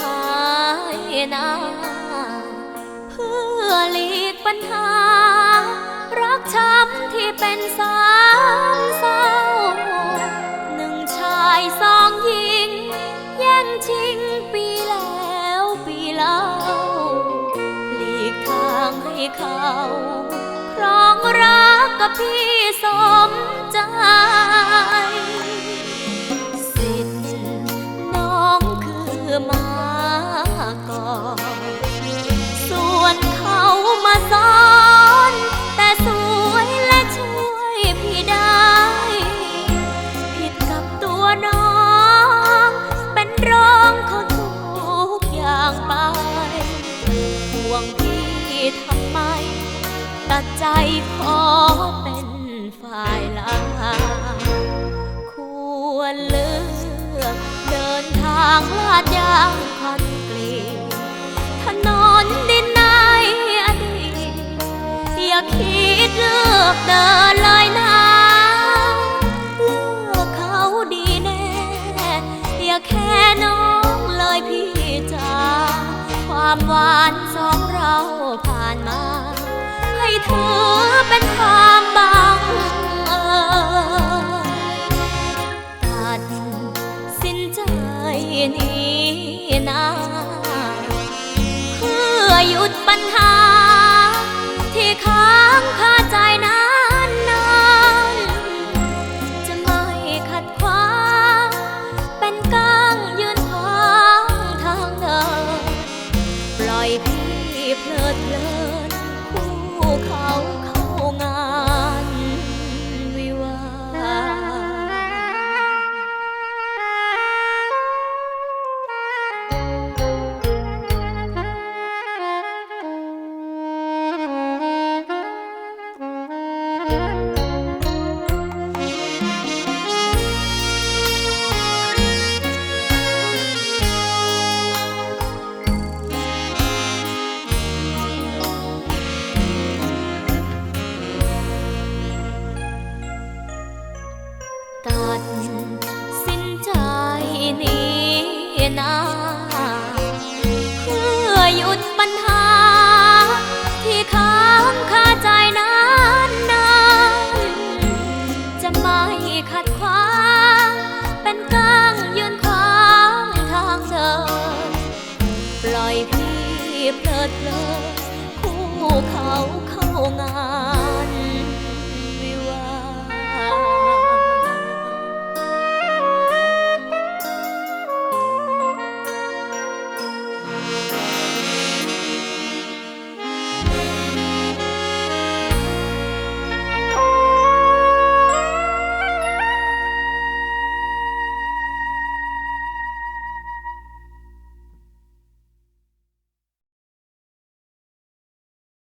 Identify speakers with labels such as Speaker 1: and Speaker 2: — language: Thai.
Speaker 1: หายนาเพื่อหลีกปัญหา รักช้ำที่เป็นสามเศร้า หนึ่งชายสองหญิง แย่งชิงปีแล้วปีเล่าหลีกทางให้เขา ครองรักกับพี่ ตัดใจขอเป็นฝ่ายลังควรเลือกเดินทางลาดยางคอนกรีตถนนดินในอดีตอย่าคิดเลือกเดินเลยนะเลือกเขาดีแน่ อย่าแค่น้องเลยพี่จ๋าความหวานสองเราผ่านมา ถือเป็นความบังเอิญตัดสินใจนี้นะเพื่อหยุดปัญหา ตัดสินใจนี้นะ ลยคู่เขาเข้างาน